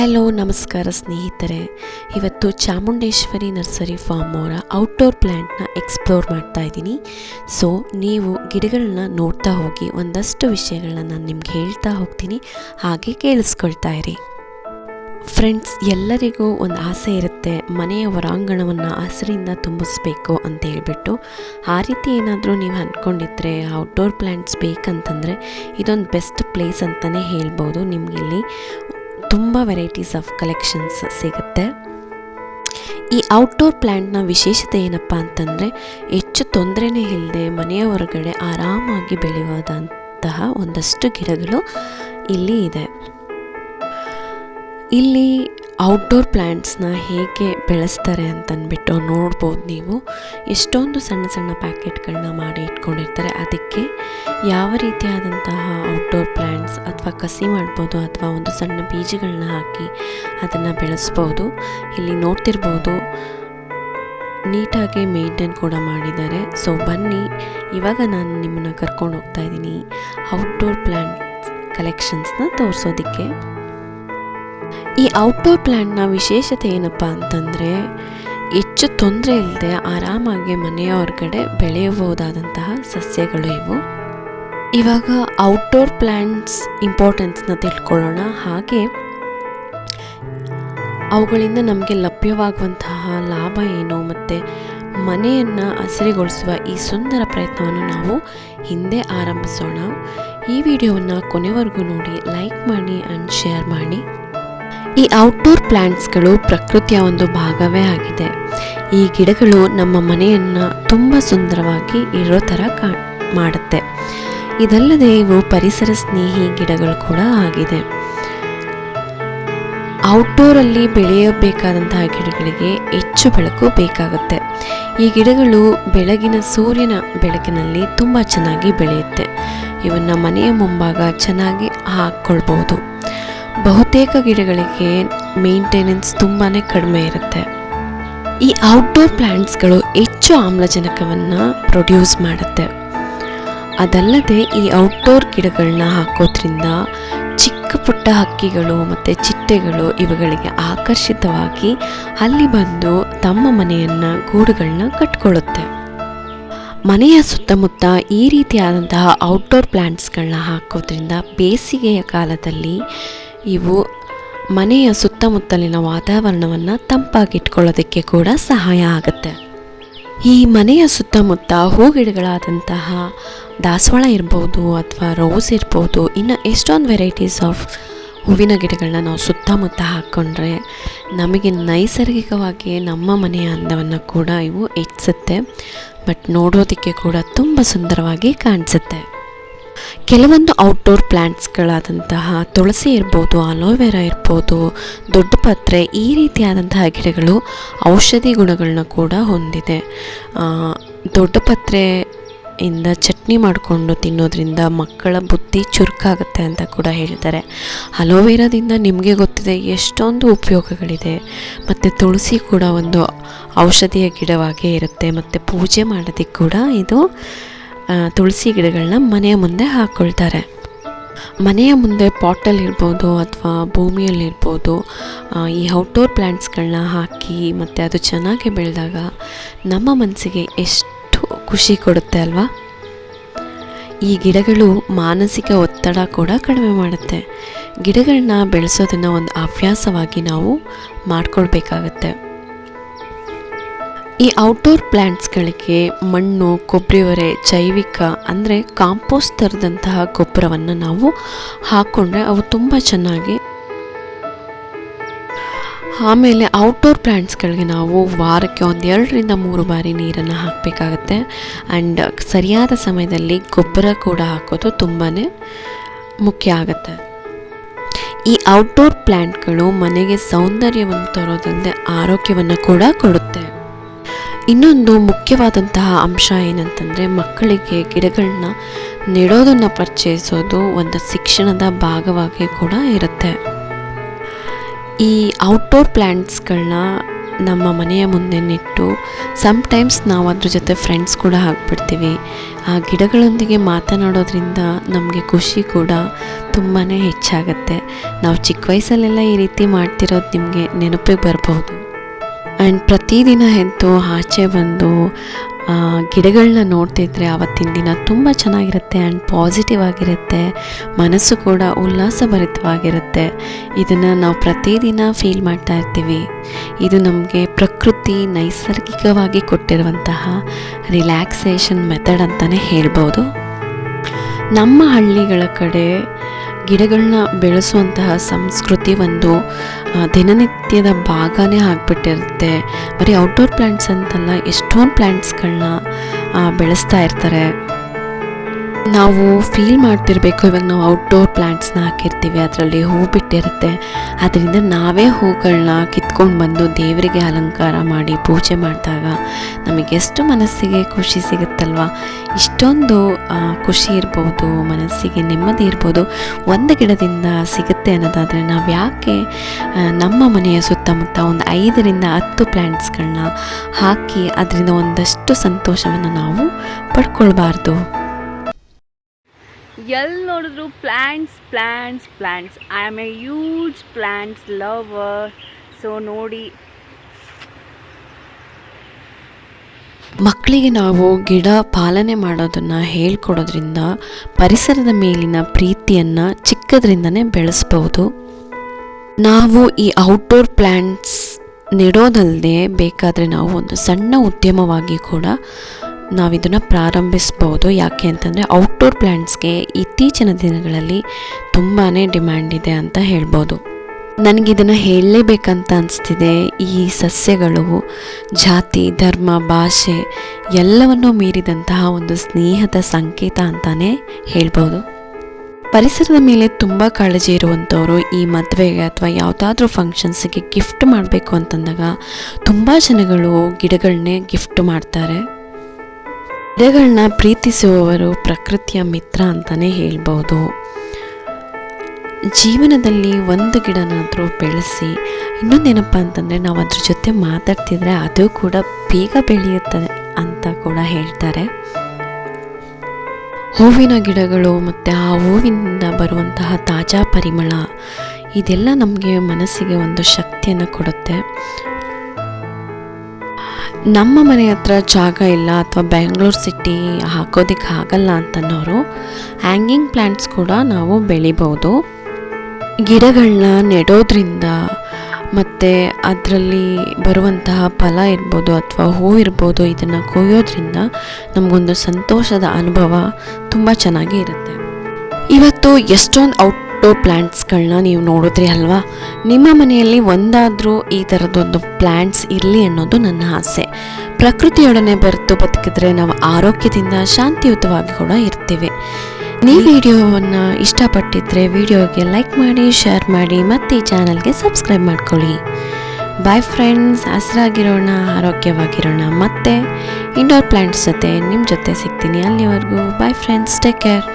Hello, ನಮಸ್ಕಾರ ಸ್ನೇಹಿತರೆ. ಇವತ್ತು ಚಾಮುಂಡೇಶ್ವರಿ ನರ್ಸರಿ ಫಾರ್ಮ್ ಅವರ ಔಟ್ಡೋರ್ ಪ್ಲ್ಯಾಂಟ್ನ ಎಕ್ಸ್ಪ್ಲೋರ್ ಮಾಡ್ತಾ ಇದ್ದೀನಿ. ಸೊ, ನೀವು ಗಿಡಗಳನ್ನ ನೋಡ್ತಾ ಹೋಗಿ ಒಂದಷ್ಟು ವಿಷಯಗಳನ್ನ ನಾನು ನಿಮ್ಗೆ ಹೇಳ್ತಾ ಹೋಗ್ತೀನಿ. ಹಾಗೆ ಕೇಳಿಸ್ಕೊಳ್ತಾ ಇರಿ. ಫ್ರೆಂಡ್ಸ್, ಎಲ್ಲರಿಗೂ ಒಂದು ಆಸೆ ಇರುತ್ತೆ ಮನೆಯ ಹೊರಾಂಗಣವನ್ನು ಹಸಿರಿಂದ ತುಂಬಿಸ್ಬೇಕು ಅಂತ ಹೇಳ್ಬಿಟ್ಟು. ಆ ರೀತಿ ಏನಾದರೂ ನೀವು ಅಂದ್ಕೊಂಡಿದ್ರೆ ಔಟ್ಡೋರ್ ಪ್ಲ್ಯಾಂಟ್ಸ್ ಬೇಕಂತಂದರೆ ಇದೊಂದು ಬೆಸ್ಟ್ ಪ್ಲೇಸ್ ಅಂತಲೇ ಹೇಳ್ಬೋದು ನಿಮಗಿಲ್ಲಿ. ತುಂಬ ವೆರೈಟೀಸ್ ಆಫ್ ಕಲೆಕ್ಷನ್ಸ್ ಸಿಗುತ್ತೆ. ಈ ಔಟ್ಡೋರ್ ಪ್ಲ್ಯಾಂಟ್ನ ವಿಶೇಷತೆ ಏನಪ್ಪ ಅಂತಂದರೆ, ಹೆಚ್ಚು ತೊಂದರೆನೇ ಇಲ್ಲದೆ ಮನೆಯ ಹೊರಗಡೆ ಆರಾಮಾಗಿ ಬೆಳೆಯುವಂತಹ ಒಂದಷ್ಟು ಗಿಡಗಳು ಇಲ್ಲಿ ಇದೆ. ಇಲ್ಲಿ ಔಟ್ಡೋರ್ ಪ್ಲ್ಯಾಂಟ್ಸ್ನ ಹೇಗೆ ಬೆಳೆಸ್ತಾರೆ ಅಂತನ್ಬಿಟ್ಟು ನೋಡ್ಬೋದು ನೀವು. ಎಷ್ಟೊಂದು ಸಣ್ಣ ಸಣ್ಣ ಪ್ಯಾಕೆಟ್ಗಳನ್ನ ಮಾಡಿ ಇಟ್ಕೊಂಡಿರ್ತಾರೆ. ಅದಕ್ಕೆ ಯಾವ ರೀತಿಯಾದಂತಹ ಔಟ್ಡೋರ್ ಪ್ಲ್ಯಾಂಟ್ಸ್ ಅಥವಾ ಕಸಿ ಮಾಡ್ಬೋದು ಅಥವಾ ಒಂದು ಸಣ್ಣ ಬೀಜಗಳನ್ನ ಹಾಕಿ ಅದನ್ನು ಬೆಳೆಸ್ಬೋದು. ಇಲ್ಲಿ ನೋಡ್ತಿರ್ಬೋದು ನೀಟಾಗಿ ಮೇಂಟೈನ್ ಕೂಡ ಮಾಡಿದ್ದಾರೆ. ಸೊ ಬನ್ನಿ, ಇವಾಗ ನಾನು ನಿಮ್ಮನ್ನು ಕರ್ಕೊಂಡು ಹೋಗ್ತಾ ಇದ್ದೀನಿ. ಔಟ್ಡೋರ್ ಪ್ಲ್ಯಾಂಟ್ಸ್ ಕಲೆಕ್ಷನ್ಸ್ನ ತೋರಿಸೋದಕ್ಕೆ. ಈ ಔಟ್ಡೋರ್ ಪ್ಲ್ಯಾಂಟ್ನ ವಿಶೇಷತೆ ಏನಪ್ಪ ಅಂತಂದರೆ, ಹೆಚ್ಚು ತೊಂದರೆ ಇಲ್ಲದೆ ಆರಾಮಾಗಿ ಮನೆಯ ಹೊರಗಡೆ ಬೆಳೆಯಬಹುದಾದಂತಹ ಸಸ್ಯಗಳು ಇವು. ಇವಾಗ ಔಟ್ಡೋರ್ ಪ್ಲ್ಯಾಂಟ್ಸ್ ಇಂಪಾರ್ಟೆನ್ಸ್ನ ತಿಳ್ಕೊಳ್ಳೋಣ. ಹಾಗೆ ಅವುಗಳಿಂದ ನಮಗೆ ಲಭ್ಯವಾಗುವಂತಹ ಲಾಭ ಏನು ಮತ್ತು ಮನೆಯನ್ನು ಹಸಿರುಗೊಳಿಸುವ ಈ ಸುಂದರ ಪ್ರಯತ್ನವನ್ನು ನಾವು ಹಿಂದೆ ಆರಂಭಿಸೋಣ. ಈ ವಿಡಿಯೋವನ್ನು ಕೊನೆವರೆಗೂ ನೋಡಿ ಲೈಕ್ ಮಾಡಿ ಆ್ಯಂಡ್ ಶೇರ್ ಮಾಡಿ. ಈ ಔಟ್ಡೋರ್ ಪ್ಲ್ಯಾಂಟ್ಸ್ಗಳು ಪ್ರಕೃತಿಯ ಒಂದು ಭಾಗವೇ ಆಗಿದೆ. ಈ ಗಿಡಗಳು ನಮ್ಮ ಮನೆಯನ್ನು ತುಂಬ ಸುಂದರವಾಗಿ ಇರೋ ಥರ ಕಾ, ಮಾಡುತ್ತೆ. ಇದಲ್ಲದೆ ಇವು ಪರಿಸರ ಸ್ನೇಹಿ ಗಿಡಗಳು ಕೂಡ ಆಗಿದೆ. ಔಟ್ಡೋರಲ್ಲಿ ಬೆಳೆಯಬೇಕಾದಂತಹ ಗಿಡಗಳಿಗೆ ಹೆಚ್ಚು ಬೆಳಕು ಬೇಕಾಗುತ್ತೆ. ಈ ಗಿಡಗಳು ಬೆಳಗಿನ ಸೂರ್ಯನ ಬೆಳಕಿನಲ್ಲಿ ತುಂಬ ಚೆನ್ನಾಗಿ ಬೆಳೆಯುತ್ತೆ. ಇವನ್ನ ಮನೆಯ ಮುಂಭಾಗ ಚೆನ್ನಾಗಿ ಹಾಕ್ಕೊಳ್ಬೋದು ಬಹುತೇಕ ಗಿಡಗಳಿಗೆ ಮೇಂಟೆನೆನ್ಸ್ ತುಂಬಾ ಕಡಿಮೆ ಇರುತ್ತೆ. ಈ ಔಟ್ಡೋರ್ ಪ್ಲ್ಯಾಂಟ್ಸ್ಗಳು ಹೆಚ್ಚು ಆಮ್ಲಜನಕವನ್ನು ಪ್ರೊಡ್ಯೂಸ್ ಮಾಡುತ್ತೆ. ಅದಲ್ಲದೆ ಈ ಔಟ್ಡೋರ್ ಗಿಡಗಳನ್ನ ಹಾಕೋದ್ರಿಂದ ಚಿಕ್ಕ ಪುಟ್ಟ ಹಕ್ಕಿಗಳು ಮತ್ತು ಚಿಟ್ಟೆಗಳು ಇವುಗಳಿಗೆ ಆಕರ್ಷಿತವಾಗಿ ಅಲ್ಲಿ ಬಂದು ತಮ್ಮ ಮನೆಯನ್ನು ಗೂಡುಗಳನ್ನ ಕಟ್ಕೊಳ್ಳುತ್ತೆ. ಮನೆಯ ಸುತ್ತಮುತ್ತ ಈ ರೀತಿಯಾದಂತಹ ಔಟ್ಡೋರ್ ಪ್ಲ್ಯಾಂಟ್ಸ್ಗಳನ್ನ ಹಾಕೋದ್ರಿಂದ ಬೇಸಿಗೆಯ ಕಾಲದಲ್ಲಿ ಇವು ಮನೆಯ ಸುತ್ತಮುತ್ತಲಿನ ವಾತಾವರಣವನ್ನು ತಂಪಾಗಿಟ್ಕೊಳ್ಳೋದಕ್ಕೆ ಕೂಡ ಸಹಾಯ ಆಗುತ್ತೆ. ಈ ಮನೆಯ ಸುತ್ತಮುತ್ತ ಹೂಗಿಡಗಳಾದಂತಹ ದಾಸವಾಳ ಇರ್ಬೋದು ಅಥವಾ ರೋಸ್ ಇರ್ಬೋದು, ಇನ್ನು ಎಷ್ಟೊಂದು ವೆರೈಟೀಸ್ ಆಫ್ ಹೂವಿನ ಗಿಡಗಳನ್ನ ನಾವು ಸುತ್ತಮುತ್ತ ಹಾಕ್ಕೊಂಡ್ರೆ ನಮಗೆ ನೈಸರ್ಗಿಕವಾಗಿ ನಮ್ಮ ಮನೆಯ ಅಂದವನ್ನು ಕೂಡ ಇವು ಹೆಚ್ಚಿಸುತ್ತೆ ಬಟ್ ನೋಡೋದಕ್ಕೆ ಕೂಡ ತುಂಬ ಸುಂದರವಾಗಿ ಕಾಣಿಸುತ್ತೆ. ಕೆಲವೊಂದು ಔಟ್ಡೋರ್ ಪ್ಲ್ಯಾಂಟ್ಸ್ಗಳಾದಂತಹ ತುಳಸಿ ಇರ್ಬೋದು ಅಲೋವೆರಾ ಇರ್ಬೋದು, ದೊಡ್ಡ ಪತ್ರೆ, ಈ ರೀತಿಯಾದಂತಹ ಗಿಡಗಳು ಔಷಧಿ ಗುಣಗಳನ್ನ ಕೂಡ ಹೊಂದಿದೆ. ದೊಡ್ಡ ಪತ್ರೆ ಇಂದ ಚಟ್ನಿ ಮಾಡಿಕೊಂಡು ತಿನ್ನೋದ್ರಿಂದ ಮಕ್ಕಳ ಬುದ್ಧಿ ಚುರುಕಾಗುತ್ತೆ ಅಂತ ಕೂಡ ಹೇಳ್ತಾರೆ ಅಲೋವೆರಾದಿಂದ ನಿಮಗೆ ಗೊತ್ತಿದೆ ಎಷ್ಟೊಂದು ಉಪಯೋಗಗಳಿದೆ. ಮತ್ತು ತುಳಸಿ ಕೂಡ ಒಂದು ಔಷಧಿಯ ಗಿಡವಾಗೇ ಇರುತ್ತೆ. ಮತ್ತು ಪೂಜೆ ಮಾಡೋದಕ್ಕೆ ಕೂಡ ಇದು ತುಳಸಿ ಗಿಡಗಳನ್ನ ಮನೆಯ ಮುಂದೆ ಹಾಕ್ಕೊಳ್ತಾರೆ ಮನೆಯ ಮುಂದೆ ಪಾಟಲ್ಲಿರ್ಬೋದು ಅಥವಾ ಭೂಮಿಯಲ್ಲಿರ್ಬೋದು ಈ ಔಟ್ಡೋರ್ ಪ್ಲ್ಯಾಂಟ್ಸ್ಗಳನ್ನ ಹಾಕಿ ಮತ್ತು ಅದು ಚೆನ್ನಾಗಿ ಬೆಳೆದಾಗ ನಮ್ಮ ಮನಸ್ಸಿಗೆ ಎಷ್ಟು ಖುಷಿ ಕೊಡುತ್ತೆ ಅಲ್ವಾ? ಈ ಗಿಡಗಳು ಮಾನಸಿಕ ಒತ್ತಡ ಕೂಡ ಕಡಿಮೆ ಮಾಡುತ್ತೆ. ಗಿಡಗಳನ್ನ ಬೆಳೆಸೋದನ್ನು ಒಂದು ಹವ್ಯಾಸವಾಗಿ ನಾವು ಮಾಡ್ಕೊಳ್ಬೇಕಾಗತ್ತೆ. ಈ ಔಟ್ಡೋರ್ ಪ್ಲ್ಯಾಂಟ್ಸ್ಗಳಿಗೆ ಮಣ್ಣು ಕೊಬ್ಬರಿ ಹೊರೆ ಜೈವಿಕ ಅಂದರೆ ಕಾಂಪೋಸ್ಟ್ ಥರದಂತಹ ಗೊಬ್ಬರವನ್ನು ನಾವು ಹಾಕ್ಕೊಂಡ್ರೆ ಅವು ತುಂಬ ಚೆನ್ನಾಗಿ ಆಮೇಲೆ ಔಟ್ಡೋರ್ ಪ್ಲ್ಯಾಂಟ್ಸ್ಗಳಿಗೆ ನಾವು ವಾರಕ್ಕೆ ಒಂದು ಎರಡರಿಂದ ಮೂರು ಬಾರಿ ನೀರನ್ನು ಹಾಕಬೇಕಾಗತ್ತೆ. ಆ್ಯಂಡ್ ಸರಿಯಾದ ಸಮಯದಲ್ಲಿ ಗೊಬ್ಬರ ಕೂಡ ಹಾಕೋದು ತುಂಬಾ ಮುಖ್ಯ ಆಗುತ್ತೆ. ಈ ಔಟ್ಡೋರ್ ಪ್ಲ್ಯಾಂಟ್ಗಳು ಮನೆಗೆ ಸೌಂದರ್ಯವನ್ನು ತರೋದಲ್ಲದೆ ಆರೋಗ್ಯವನ್ನು ಕೂಡ ಕೊಡುತ್ತೆ. ಇನ್ನೊಂದು ಮುಖ್ಯವಾದಂತಹ ಅಂಶ ಏನಂತಂದರೆ ಮಕ್ಕಳಿಗೆ ಗಿಡಗಳನ್ನ ನೆಡೋದನ್ನು ಪರಿಚಯಿಸೋದು ಒಂದು ಶಿಕ್ಷಣದ ಭಾಗವಾಗಿ ಕೂಡ ಇರುತ್ತೆ. ಈ ಔಟ್ಡೋರ್ ಪ್ಲ್ಯಾಂಟ್ಸ್ಗಳನ್ನ ನಮ್ಮ ಮನೆಯ ಮುಂದೆ ನೆಟ್ಟು ಸಮ್ಟೈಮ್ಸ್ ನಾವು ಅದ್ರ ಜೊತೆ ಫ್ರೆಂಡ್ಸ್ ಕೂಡ ಹಾಕ್ಬಿಡ್ತೀವಿ ಆ ಗಿಡಗಳೊಂದಿಗೆ ಮಾತನಾಡೋದ್ರಿಂದ ನಮಗೆ ಖುಷಿ ಕೂಡ ತುಂಬಾ ಹೆಚ್ಚಾಗತ್ತೆ. ನಾವು ಚಿಕ್ಕ ವಯಸ್ಸಲ್ಲೆಲ್ಲ ಈ ರೀತಿ ಮಾಡ್ತಿರೋದು ನಿಮಗೆ ನೆನಪಿಗೆ ಬರ್ಬೋದು ಆ್ಯಂಡ್ ಪ್ರತಿದಿನ ಎದ್ದು ಆಚೆ ಬಂದು ಗಿಡಗಳನ್ನ ನೋಡ್ತಿದ್ರೆ ಆವತ್ತಿನ ದಿನ ತುಂಬ ಚೆನ್ನಾಗಿರುತ್ತೆ ಆ್ಯಂಡ್ ಪಾಸಿಟಿವ್ ಆಗಿರುತ್ತೆ. ಮನಸ್ಸು ಕೂಡ ಉಲ್ಲಾಸಭರಿತವಾಗಿರುತ್ತೆ. ಇದನ್ನು ನಾವು ಪ್ರತಿದಿನ ಫೀಲ್ ಮಾಡ್ತಾ ಇರ್ತೀವಿ. ಇದು ನಮಗೆ ಪ್ರಕೃತಿ ನೈಸರ್ಗಿಕವಾಗಿ ಕೊಟ್ಟಿರುವಂತಹ ರಿಲ್ಯಾಕ್ಸೇಷನ್ ಮೆಥಡ್ ಅಂತಲೇ ಹೇಳ್ಬೋದು. ನಮ್ಮ ಹಳ್ಳಿಗಳ ಕಡೆ ಗಿಡಗಳನ್ನ ಬೆಳೆಸುವಂತಹ ಸಂಸ್ಕೃತಿ ಒಂದು ದಿನನಿತ್ಯದ ಭಾಗನೇ ಆಗಿಬಿಟ್ಟಿರುತ್ತೆ. ಬರೀ ಔಟ್ಡೋರ್ ಪ್ಲ್ಯಾಂಟ್ಸ್ ಅಂತಲ್ಲ, ಎಷ್ಟೊಂದು ಪ್ಲ್ಯಾಂಟ್ಸ್ಗಳನ್ನ ಬೆಳೆಸ್ತಾ ಇರ್ತಾರೆ. ನಾವು ಫೀಲ್ ಮಾಡ್ತಿರ್ಬೇಕು, ಇವಾಗ ನಾವು ಔಟ್ಡೋರ್ ಪ್ಲ್ಯಾಂಟ್ಸ್ನ ಹಾಕಿರ್ತೀವಿ, ಅದರಲ್ಲಿ ಹೂ ಬಿಟ್ಟಿರುತ್ತೆ. ಅದರಿಂದ ನಾವೇ ಹೂಗಳನ್ನ ಕಿತ್ಕೊಂಡು ಬಂದು ದೇವರಿಗೆ ಅಲಂಕಾರ ಮಾಡಿ ಪೂಜೆ ಮಾಡಿದಾಗ ನಮಗೆಷ್ಟು ಮನಸ್ಸಿಗೆ ಖುಷಿ ಸಿಗುತ್ತಲ್ವ? ಇಷ್ಟೊಂದು ಖುಷಿ ಇರ್ಬೋದು, ಮನಸ್ಸಿಗೆ ನೆಮ್ಮದಿ ಇರ್ಬೋದು, ಒಂದು ಗಿಡದಿಂದ ಸಿಗುತ್ತೆ ಅನ್ನೋದಾದರೆ ನಾವು ಯಾಕೆ ನಮ್ಮ ಮನೆಯ ಸುತ್ತಮುತ್ತ ಒಂದು ಐದರಿಂದ ಹತ್ತು ಪ್ಲ್ಯಾಂಟ್ಸ್ಗಳನ್ನ ಹಾಕಿ ಅದರಿಂದ ಒಂದಷ್ಟು ಸಂತೋಷವನ್ನು ನಾವು ಪಡ್ಕೊಳ್ಬಾರ್ದು. ಎಲ್ಲಿ ನೋಡಿದ್ರು plants plants plants I am a huge plants lover. So ನೋಡಿ. ಮಕ್ಕಳಿಗೆ ನಾವು ಗಿಡ ಪಾಲನೆ ಮಾಡೋದನ್ನು ಹೇಳ್ಕೊಡೋದ್ರಿಂದ ಪರಿಸರದ ಮೇಲಿನ ಪ್ರೀತಿಯನ್ನು ಚಿಕ್ಕದ್ರಿಂದನೇ ಬೆಳೆಸ್ಬೋದು. ನಾವು ಈ ಔಟ್ಡೋರ್ ಪ್ಲ್ಯಾಂಟ್ಸ್ ನೆಡೋದಲ್ಲದೆ ಬೇಕಾದರೆ ನಾವು ಒಂದು ಸಣ್ಣ ಉದ್ಯಮವಾಗಿ ಕೂಡ ನಾವು ಇದನ್ನು ಪ್ರಾರಂಭಿಸ್ಬೋದು. ಯಾಕೆ ಅಂತಂದರೆ ಔಟ್ಡೋರ್ ಪ್ಲ್ಯಾಂಟ್ಸ್ಗೆ ಇತ್ತೀಚಿನ ದಿನಗಳಲ್ಲಿ ತುಂಬಾ ಡಿಮ್ಯಾಂಡ್ ಇದೆ ಅಂತ ಹೇಳ್ಬೋದು. ನನಗಿದನ್ನು ಹೇಳಲೇಬೇಕಂತ ಅನಿಸ್ತಿದೆ. ಈ ಸಸ್ಯಗಳು, ಜಾತಿ, ಧರ್ಮ, ಭಾಷೆ ಎಲ್ಲವನ್ನೂ ಮೀರಿದಂತಹ ಒಂದು ಸ್ನೇಹದ ಸಂಕೇತ ಅಂತಲೇ ಹೇಳ್ಬೋದು. ಪರಿಸರದ ಮೇಲೆ ತುಂಬ ಕಾಳಜಿ ಇರುವಂಥವ್ರು ಈ ಮದುವೆಗೆ ಅಥವಾ ಯಾವುದಾದ್ರೂ ಫಂಕ್ಷನ್ಸ್ಗೆ ಗಿಫ್ಟ್ ಮಾಡಬೇಕು ಅಂತಂದಾಗ ತುಂಬ ಜನಗಳು ಗಿಡಗಳನ್ನೇ ಗಿಫ್ಟ್ ಮಾಡ್ತಾರೆ. ಗಿಡಗಳನ್ನ ಪ್ರೀತಿಸುವವರು ಪ್ರಕೃತಿಯ ಮಿತ್ರ ಅಂತಲೇ ಹೇಳ್ಬೋದು. ಜೀವನದಲ್ಲಿ ಒಂದು ಗಿಡನಾದರೂ ಬೆಳೆಸಿ, ಇನ್ನೊಂದೇನಪ್ಪ ಅಂತಂದರೆ ನಾವು ಅದ್ರ ಜೊತೆ ಮಾತಾಡ್ತಿದ್ರೆ ಅದು ಕೂಡ ಬೇಗ ಬೆಳೆಯುತ್ತದೆ ಅಂತ ಕೂಡ ಹೇಳ್ತಾರೆ. ಹೂವಿನ ಗಿಡಗಳು ಮತ್ತು ಆ ಹೂವಿನಿಂದ ಬರುವಂತಹ ತಾಜಾ ಪರಿಮಳ, ಇದೆಲ್ಲ ನಮಗೆ ಮನಸ್ಸಿಗೆ ಒಂದು ಶಕ್ತಿಯನ್ನು ಕೊಡುತ್ತೆ. ನಮ್ಮ ಮನೆ ಹತ್ರ ಜಾಗ ಇಲ್ಲ ಅಥವಾ ಬೆಂಗಳೂರು ಸಿಟಿ ಹಾಕೋದಕ್ಕೆ ಆಗಲ್ಲ ಅಂತನ್ನೋರು, ಹ್ಯಾಂಗಿಂಗ್ ಪ್ಲ್ಯಾಂಟ್ಸ್ ಕೂಡ ನಾವು ಬೆಳಿಬೋದು. ಗಿಡಗಳನ್ನ ನೆಡೋದ್ರಿಂದ ಮತ್ತು ಅದರಲ್ಲಿ ಬರುವಂತಹ ಫಲ ಇರ್ಬೋದು ಅಥವಾ ಹೂ ಇರ್ಬೋದು ಇದನ್ನು ಕೊಯ್ಯೋದ್ರಿಂದ ನಮಗೊಂದು ಸಂತೋಷದ ಅನುಭವ ತುಂಬ ಚೆನ್ನಾಗಿ ಇರುತ್ತೆ. ಇವತ್ತು ಎಷ್ಟೊಂದು ಔಟ್ಡೋರ್ ಪ್ಲ್ಯಾಂಟ್ಸ್ಗಳನ್ನ ನೀವು ನೋಡಿದ್ರಿ ಅಲ್ವಾ? ನಿಮ್ಮ ಮನೆಯಲ್ಲಿ ಒಂದಾದರೂ ಈ ಥರದೊಂದು ಪ್ಲ್ಯಾಂಟ್ಸ್ ಇರಲಿ ಅನ್ನೋದು ನನ್ನ ಆಸೆ. ಪ್ರಕೃತಿಯೊಡನೆ ಬೆರೆತು ಬದುಕಿದ್ರೆ ನಾವು ಆರೋಗ್ಯದಿಂದ ಶಾಂತಿಯುತವಾಗಿ ಕೂಡ ಇರ್ತೀವಿ. ನೀವು ವಿಡಿಯೋವನ್ನು ಇಷ್ಟಪಟ್ಟಿದ್ರೆ ವಿಡಿಯೋಗೆ ಲೈಕ್ ಮಾಡಿ, ಶೇರ್ ಮಾಡಿ, ಮತ್ತು ಈ ಚಾನಲ್ಗೆ ಸಬ್ಸ್ಕ್ರೈಬ್ ಮಾಡ್ಕೊಳ್ಳಿ. ಬಾಯ್ ಫ್ರೆಂಡ್ಸ್ ಹಸಿರಾಗಿರೋಣ, ಆರೋಗ್ಯವಾಗಿರೋಣ. ಮತ್ತೆ ಇಂಡೋರ್ ಪ್ಲ್ಯಾಂಟ್ಸ್ ಜೊತೆ ನಿಮ್ಮ ಜೊತೆ ಸಿಗ್ತೀನಿ ಅಲ್ಲಿವರೆಗೂ. Bye friends take care